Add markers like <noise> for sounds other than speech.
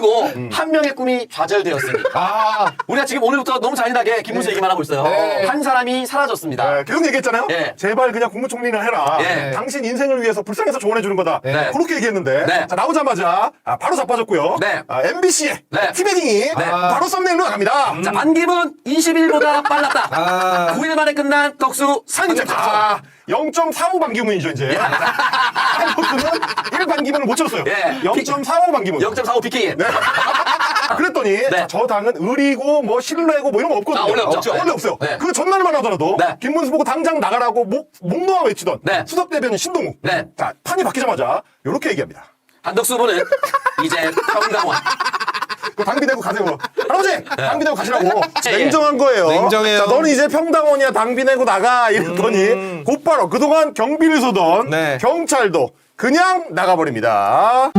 그리고 한 명의 꿈이 좌절되었으니 아, 우리가 지금 오늘부터 너무 잔인하게 김문수 얘기만 하고 있어요. 네. 한 사람이 사라졌습니다. 네, 계속 얘기했잖아요. 예. 제발 그냥 국무총리나 해라. 예. 당신 인생을 위해서 불쌍해서 조언해 주는 거다. 네. 그렇게 얘기했는데 네. 자, 나오자마자 아, 바로 자빠졌고요. 네. 아, MBC의 네. 티베딩이 바로 썸네일로 나갑니다. 자, 반기문 20일보다 빨랐다. 아. 9일 만에 끝난 덕수 상임점 작성. 아, 0.45 반기문이죠 이제. 한국은 1 반기문을 못 쳤어요. 예. 0.45 반기문. 0.45 PKN. 아, 그랬더니 자, 저 당은 의리고 뭐 신뢰고 뭐 이런 거 없거든요. 아, 원래 없죠. 원래 없어요. 네. 그 전날만 하더라도 네. 김문수 보고 당장 나가라고 목, 목 놓아 외치던 네. 수석 대변인 신동욱. 네. 자, 판이 바뀌자마자 이렇게 얘기합니다. 한덕수 후보는 이제 평강원. 그 당비 대고 가세요. <laughs> 할아버지! 당비 대고 가시라고. 예, 예. 냉정한 거예요. 냉정해요. 자, 너는 이제 평당원이야 당비 내고 나가. 이랬더니 곧바로 그동안 경비를 쏘던 네. 경찰도 그냥 나가버립니다.